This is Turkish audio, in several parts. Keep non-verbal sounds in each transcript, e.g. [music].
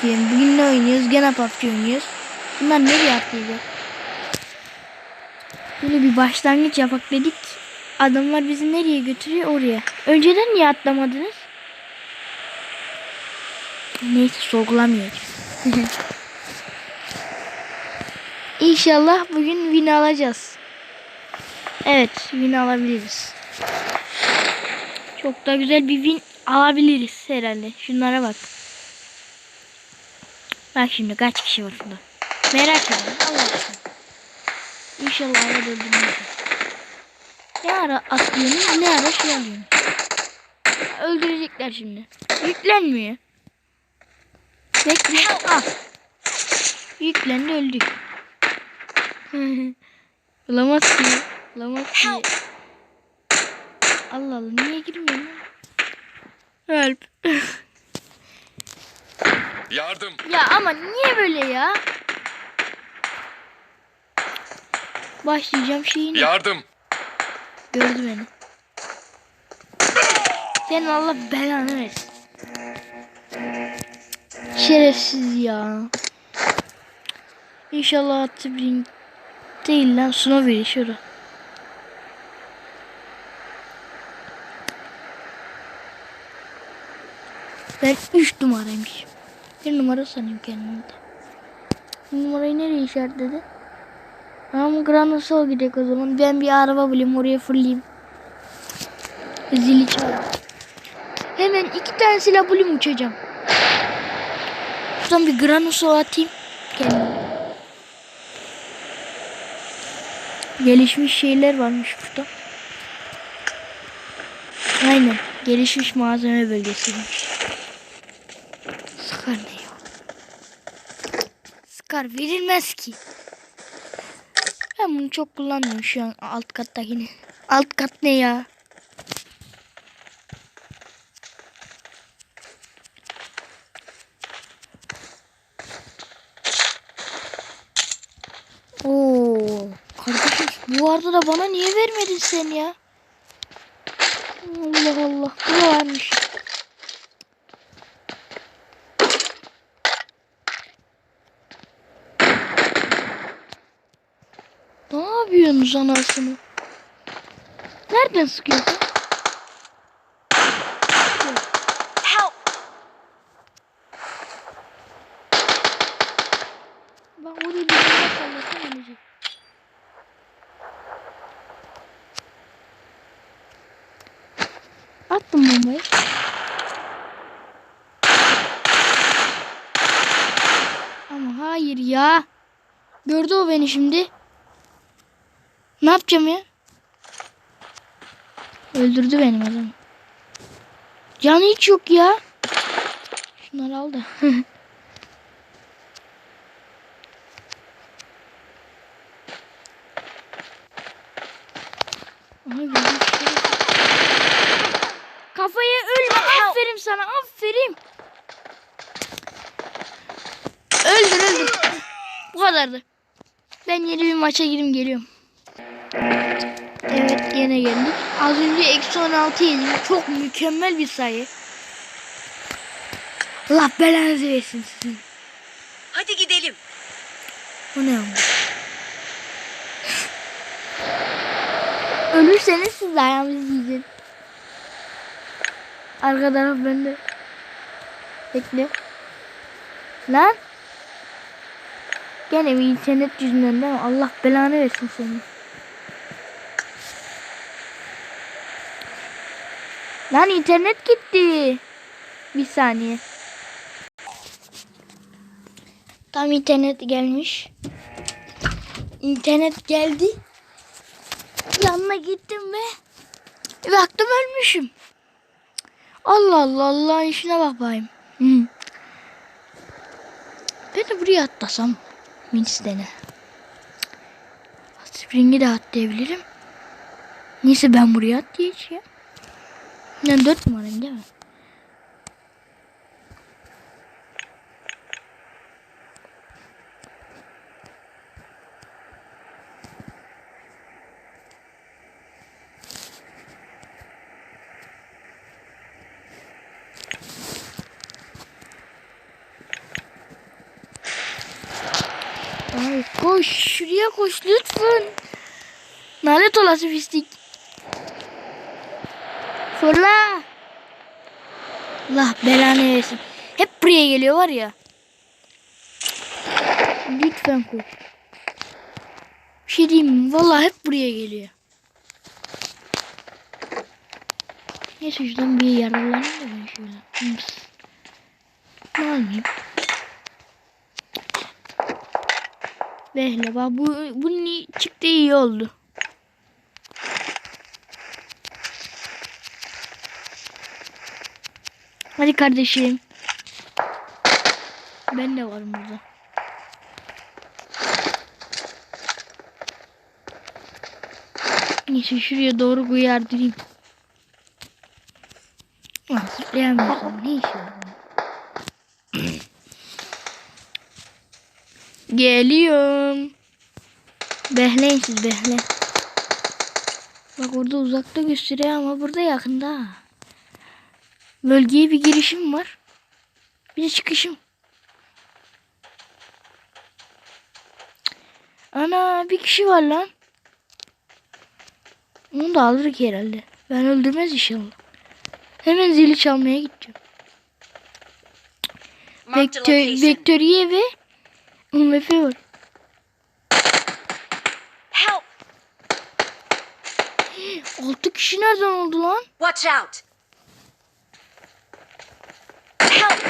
kim? Bugün ne oynuyoruz? Gene PUBG oynuyoruz. Bunlar nereye atlayacak? Böyle bir başlangıç yapak dedik. Adamlar bizi nereye götürüyor? Oraya. Önceden niye atlamadınız? Neyse sorgulamayacağım. [laughs] İnşallah bugün win alacağız. Evet win alabiliriz. Çok da güzel bir win alabiliriz herhalde. Şunlara bak. Bak şimdi kaç kişi var şurada. Merak ediyorum. Allah aşkına. İnşallah ara öldürmez. Ne ara atlıyorsunuz ne ara şey alıyorsunuz. Öldürecekler şimdi. Yüklenmiyor. Bekle. Ah. Yüklendi öldük. [laughs] Olamaz ki. Olamaz ki. Allah Allah niye girmiyor lan? Help. [laughs] Yardım. ya ama niye böyle ya? Başlayacağım şeyini. Yardım. Gördü beni. Senin Allah belanı versin. Şerefsiz ya. İnşallah atı bir değil lan Snowy şurada. Ben 3 numaraymışım. Bir numara sanıyorum kendimi de. Numarayı nereye işaretledi? Tamam Grand Sol gidelim o zaman. Ben bir araba bulayım oraya fırlayayım. Zili çal. Hemen iki tane silah bulayım uçacağım. Şuradan bir Grand Sol atayım. Kendime. Gelişmiş şeyler varmış burada. Aynen. Gelişmiş malzeme. Sıkar ne ya? Sıkar verilmez ki. Ben bunu çok kullanmıyorum şu an alt kattakini. Alt kat ne ya? Oo, kardeşim bu arada da bana niye vermedin sen ya? Allah Allah. Bu da varmış. Ne yapıyorsunuz anasını? Nereden sıkıyorsun? Help! Bak oraya bir sallasın ölecek. Attım bombayı. Ama hayır ya. Gördü o beni şimdi. Ne yapacağım ya? Öldürdü benim adam. Canı hiç yok ya. Şunları al da. Gördüm. Kafaya ölme. Aferin sana. Aferin. Öldür öldür. Bu kadardı. Ben yeni bir maça gireyim geliyorum. Evet gene geldik. Az önce eksi 16 yedim. Çok mükemmel bir sayı. Allah belanızı versin sizin. Hadi gidelim. Bu ne ama? Ölürseniz siz ayağımızı yiyeceksiniz. Arka taraf bende. Bekle. Lan. Gene bir internet yüzünden değil mi? Allah belanı versin seni. Lan internet gitti. Bir saniye. Tam internet gelmiş. İnternet geldi. Yanına gittim ve baktım ölmüşüm. Allah Allah Allah işine bak bayım. Hı. Ben de buraya atlasam Minstene. Spring'i de atlayabilirim. Neyse ben buraya atlayacağım. Ben dört numarayım değil mi? Ay koş şuraya koş lütfen. Lanet olası fistik. Fırla. Allah belanı versin. Hep buraya geliyor var ya. Lütfen koş. Bir şey diyeyim mi? Vallahi hep buraya geliyor. Neyse şuradan bir yararlanayım da ben şöyle. Ne alayım? Behle bak bu, bu çıktı iyi oldu. Hadi kardeşim. Ben de varım burada. Neyse şuraya doğru uyardırayım. Lan zıplayamıyorsun. Ne yarıyor? Geliyorum. Behleyin siz behle. Bak orada uzakta gösteriyor ama burada yakında. Bölgeye bir girişim var. Bir de çıkışım. Ana bir kişi var lan. Onu da alırız herhalde. Ben öldürmez inşallah. Hemen zili çalmaya gideceğim. Vektör. Vektörüye ve UMF var. Help! Altı kişi nereden oldu lan? Watch out! Help!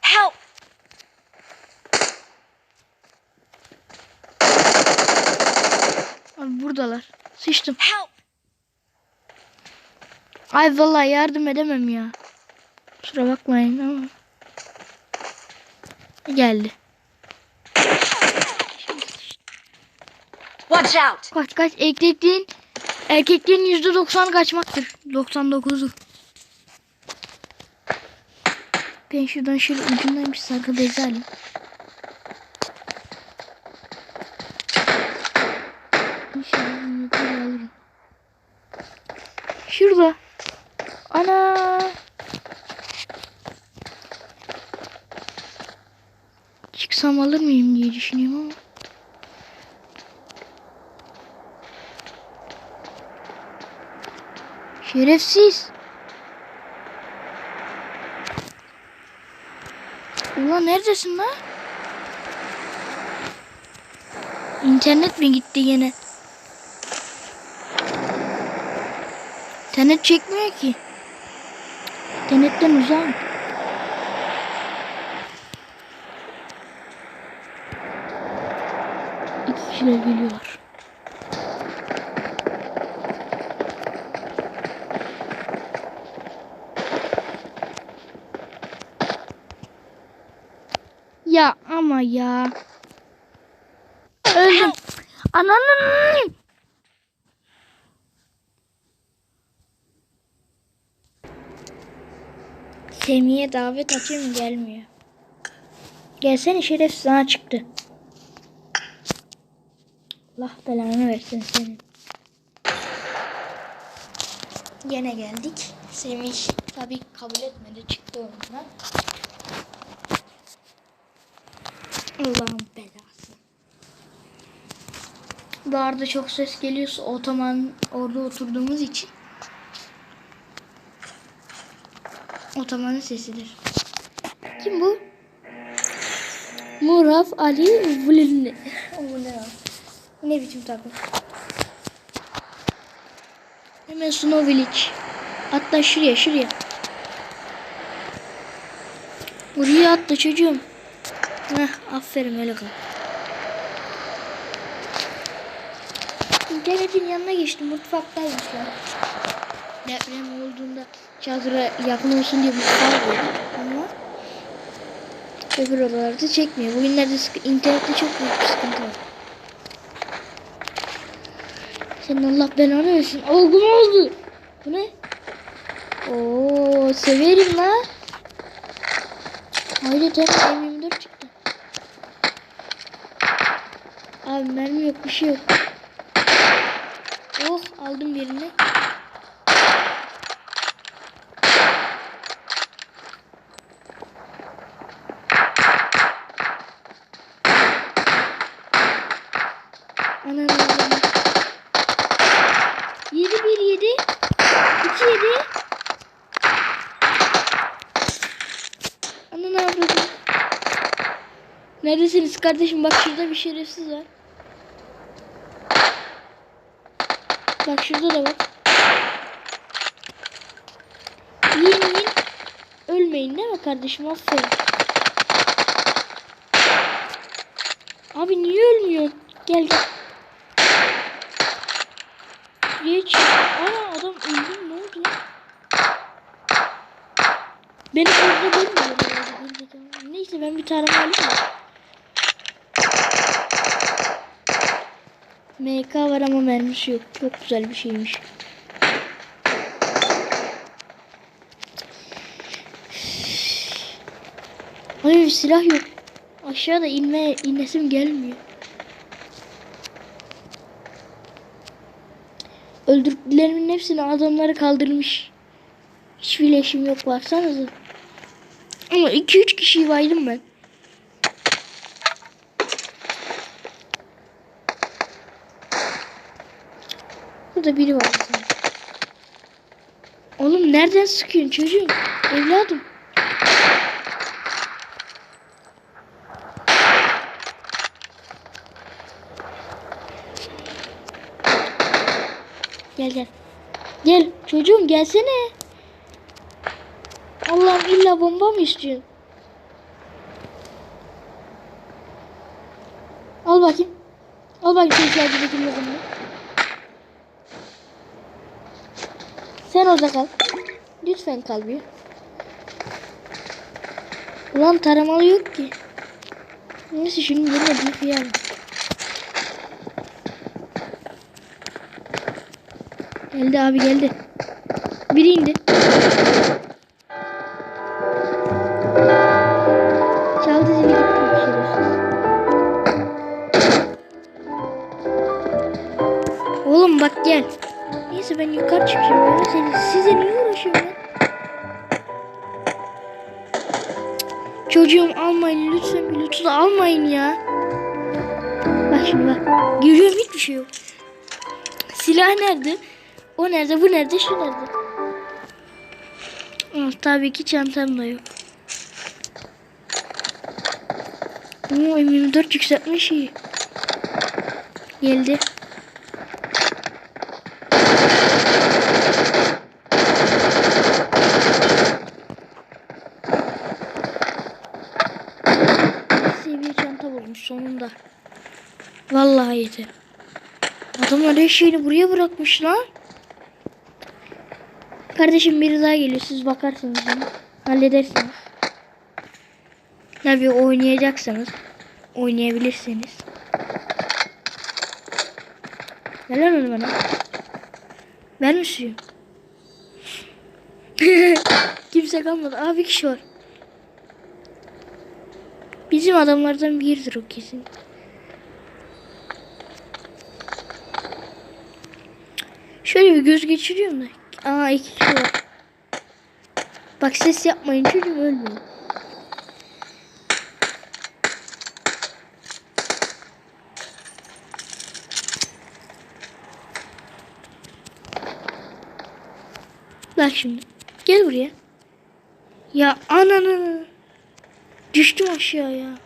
Help! Abi buradalar. Sıçtım. Help! Ay vallahi yardım edemem ya. Kusura bakmayın ama. Geldi. Watch out! Kaç kaç erkekliğin erkekliğin yüzde doksan kaçmaktır. 99'u. Ben şuradan şöyle ucundan bir sargı bezi alayım. İnşallah bunu böyle alırım. Şurada. Ana. Çıksam alır mıyım diye düşünüyorum ama. Şerefsiz. Ulan neredesin lan? İnternet mi gitti yine? İnternet çekmiyor ki. İnternetten uzağım. İki kişiler geliyorlar. Ya ama ya. Öldüm. Ananın. Semih'e davet açayım gelmiyor. Gelsene şerefsiz sana çıktı. Allah belanı versin senin. Yine geldik. Semih tabii kabul etmedi çıktı oyundan. Allah'ın belası. Dağarda çok ses geliyorsa otoman orada oturduğumuz için otomanın sesidir. Kim bu? Muraf Ali Vlinli. Bu ne? Ne biçim takım? Hemen Snow Village. Hatta şuraya şuraya. Buraya atla çocuğum. Heh, aferin öyle kal. İnternetin yanına geçtim. Mutfaktaymışlar. Deprem olduğunda çadıra yakın olsun diye mutfağa koydum. Ama öbür odalarda çekmiyor. Bugünlerde sıkı, internette çok büyük bir sıkıntı var. Senin Allah belanı versin. Olgun oldu. Bu ne? Oo severim la. Haydi tabii M24 çıktı. Abi mermi yok bir şey yok. Oh aldım birini. Neredesiniz kardeşim? Bak şurada bir şerefsiz var. Bak şurada da bak. Yiyin yiyin. Ölmeyin değil mi kardeşim? Aferin. Abi niye ölmüyorsun? Gel gel. Geç. Aa adam öldü mü? Ne oldu lan? Beni orada gerizekalı. Neyse ben bir tarama alayım MK var ama mermisi yok. Çok güzel bir şeymiş. Hayır silah yok. Aşağıda inme inesim gelmiyor. Öldürdüklerimin hepsini adamları kaldırmış. Hiçbir leşim yok baksanıza. Ama 2-3 kişiyi baydım ben. Burada biri var. Oğlum nereden sıkıyorsun çocuğum? Evladım. Gel gel. Gel çocuğum gelsene. Allah'ım illa bomba mı istiyorsun? Al bakayım. Al bakayım şu içerideki lokumunu. Sen orada kal. Lütfen kal bir. Ulan taramalı yok ki. Neyse şimdi yine bir fiyat. Geldi abi geldi. Biri indi. Çocuğum almayın lütfen lütfen almayın ya. Bak şimdi bak. Görüyorum hiçbir şey yok. Silah nerede? O nerede? Bu nerede? Şu nerede? Ah, tabii ki çantam da yok. Oo, M24 yükseltme şeyi. Geldi. Şeyini buraya bırakmış lan. Kardeşim biri daha geliyor. Siz bakarsınız ona. Halledersiniz. Tabii oynayacaksanız oynayabilirsiniz. Lan onu bana. Ver mi suyu? [laughs] Kimse kalmadı. Abi kişi var. Bizim adamlardan biridir o kesin. Şöyle bir göz geçiriyorum da. Aa iki kişi var. Bak ses yapmayın çocuğum ölmüyor. Bak şimdi. Gel buraya. Ya ananı. Düştüm aşağıya.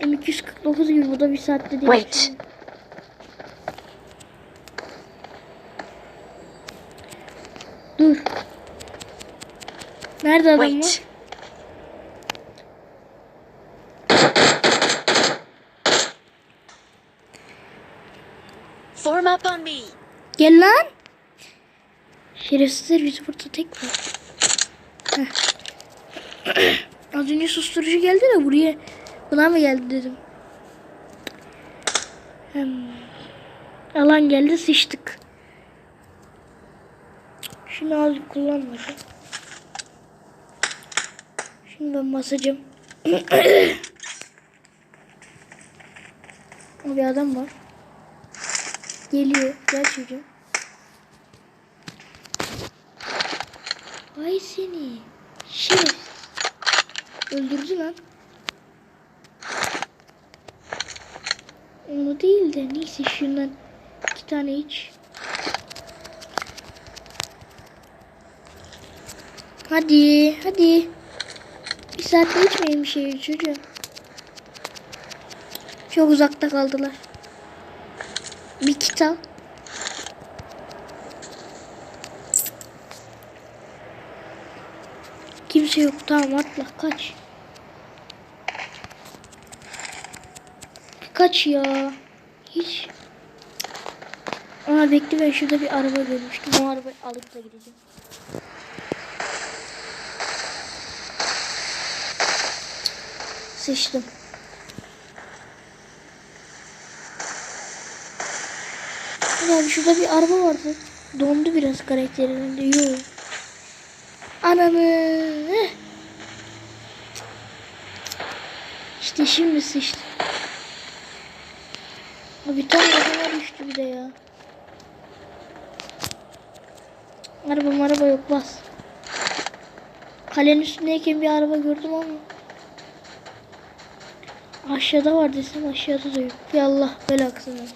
M249 gibi bu da bir saatte değil. Wait. Dur. Nerede adam Wait. Form up on me. Gel lan. Şerefsizler bizi burada tek var. Heh. [clears throat] Az önce susturucu geldi de buraya buna mı geldi dedim. Hmm. Alan geldi sıçtık. Şunu azıcık kullanmadım. Şimdi ben basacağım. [coughs] Bir adam var. Geliyor. Gel çocuğum. Ay seni. Şeref. Öldürdü lan. Onu değil de neyse şundan iki tane iç. Hadi hadi. Bir saatte içmeyin bir şey çocuğum. Çok uzakta kaldılar. Bir kitap. Kimse yok. Tamam atla kaç. Kaç ya. Hiç. Aa bekle ben şurada bir araba görmüştüm. O arabayı alıp da gideceğim. Sıçtım. Ya şurada bir araba vardı. Dondu biraz karakterinde. Yok. Ananı. Heh. İşte şimdi sıçtı. Abi tam araba düştü bir de ya. Araba araba yok bas. Kalenin üstündeyken bir araba gördüm ama. Aşağıda var desem aşağıda da yok. Ya Allah [clears throat] belasını.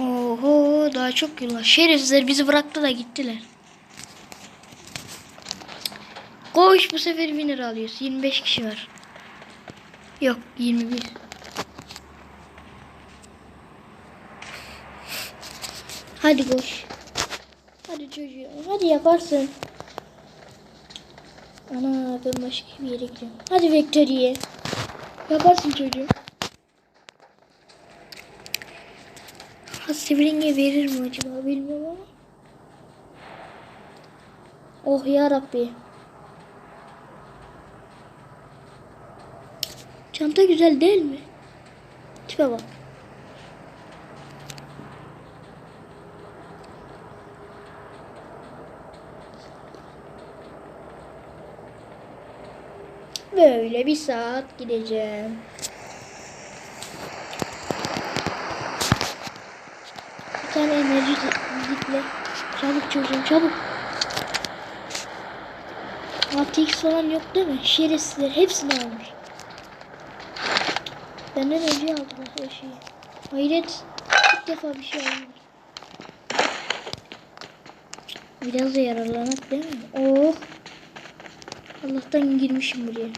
Oho daha çok yıl var. Şerefsizler bizi bıraktı da gittiler. Koş bu sefer winner alıyoruz. 25 kişi var. Yok 21. Hadi koş. Hadi çocuğum. Hadi yaparsın. Ana ben başka bir yere gidiyorum. Hadi Victory'ye. Yaparsın çocuğum. Ha Sivring'e verir mi acaba bilmiyorum ama. Oh ya Rabbi. Çanta güzel değil mi? Tipe bak. Böyle bir saat gideceğim. Bir tane enerji gitle. Çabuk çocuğum çabuk. 6x falan yok değil mi? Şerefsizler hepsini almış. Benden önce aldılar her şeyi. Hayret. İlk defa bir şey aldım. Biraz da yararlanak değil mi? Oh. Allah'tan girmişim buraya.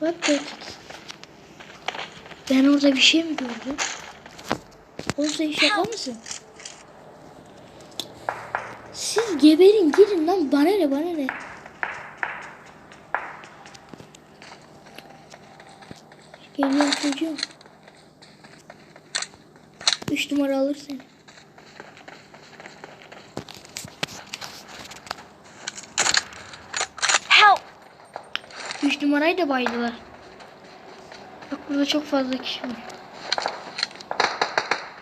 Bak bak. Ben orada bir şey mi gördüm? Oğlum sen şaka mısın? Siz geberin gidin lan bana ne bana ne? Geliyorum çocuğum. Üç numara alır seni. Help! Üç numarayı da baydılar. Bak burada çok fazla kişi var.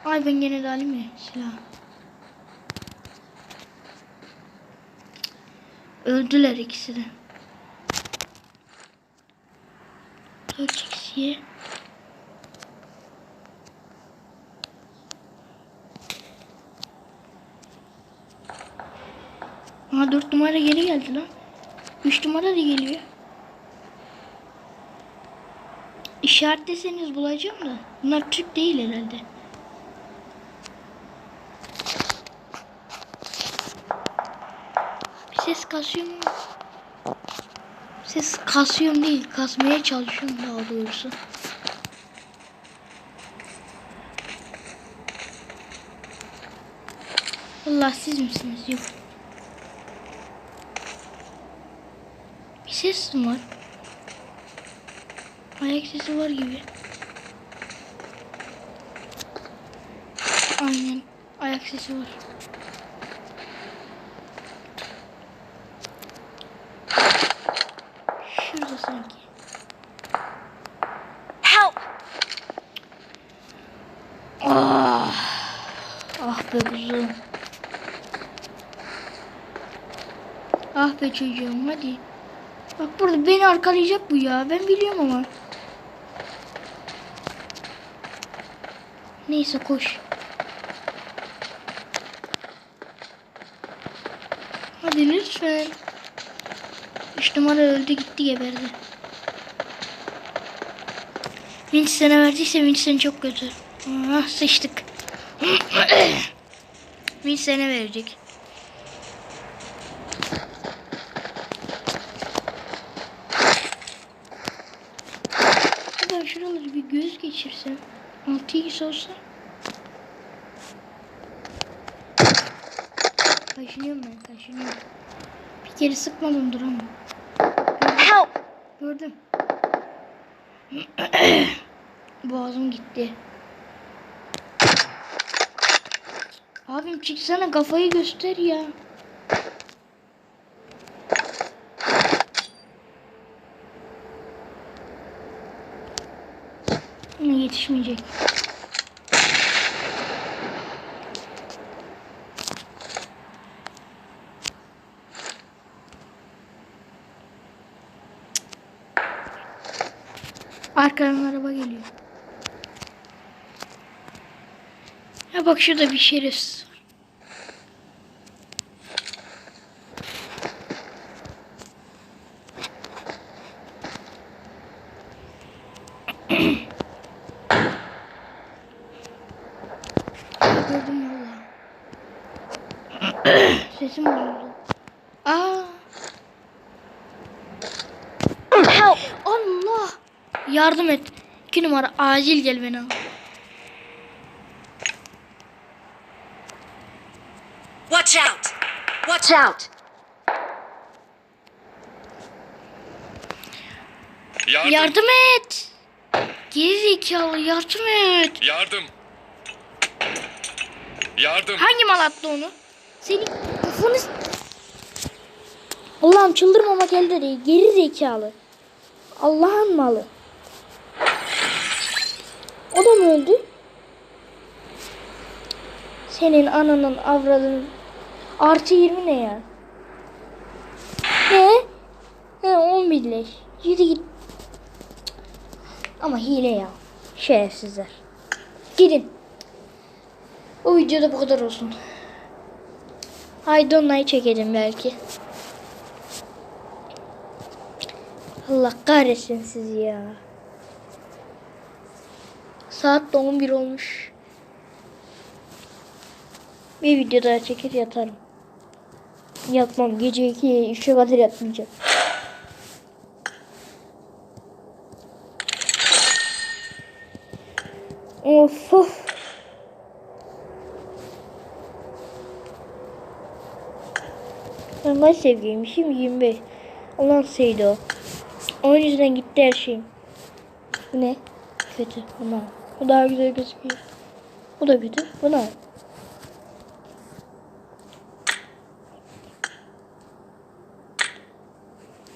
Ay ben gene de alayım ya silah. Öldüler ikisi de. 4 kişiye. Aa 4 numara geri geldi lan. 3 numara da geliyor. İşaretleseniz bulacağım da. Bunlar Türk değil herhalde. Ses kasıyorum. Ses kasıyorum değil. Kasmaya çalışıyorum daha doğrusu. Allah siz misiniz? Yok. Ses mi var? Ayak sesi var gibi. Aynen. Ayak sesi var. Şurada sanki. Help! Ah. Ah be kuzum. Ah be çocuğum hadi. Bak burada beni arkalayacak bu ya. Ben biliyorum ama. Neyse koş. Hadi lütfen. Üç numara öldü gitti geberdi. Vinç sana verdiyse Vinç seni çok kötü. Ah sıçtık. [clears throat] Bir sene verecek. Ben şuraları bir göz geçirsem. 6x olsa. Kaşınıyorum ben kaşınıyorum. Bir kere sıkmadım duramam. Help! Gördüm. [clears throat] Boğazım gitti. Abim çıksana kafayı göster ya. Yetişmeyecek. Arkadan araba geliyor. Ya bak şurada bir şerefsiz var. [coughs] Gördüm valla. [coughs] Sesim bozuldu. Aa, Help! Allah! Yardım et. İki numara acil gel beni al. Watch out! Watch out! Yardım. Yardım et. Geri zekalı yardım et. Yardım. Yardım. Hangi mal attı onu? Senin kafanı... Allah'ım çıldırmama geldi de geri zekalı. Allah'ın malı. O da mı öldü? Senin ananın avradının artı 20 ne ya? Ne? He 10 birleş. Yürü git. Ama hile ya. Şerefsizler. Gidin. O videoda bu kadar olsun. Haydi onları çekelim belki. Allah kahretsin sizi ya. Saat de 11 olmuş. Bir video daha çeker yatarım. Yatmam. Gece 2'ye 3'e kadar yatmayacağım. Of of. Normal sevgiliymişim 25. Olan şeydi o. Onun yüzünden gitti her şeyim. Ne? Kötü. Ne? Bu daha güzel gözüküyor. Bu da kötü. Bu ne?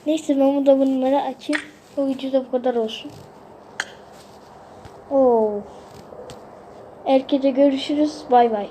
Neyse ben bu da bunları açayım. Bu videoda bu kadar olsun. Oo. Herkese görüşürüz. Bay bay.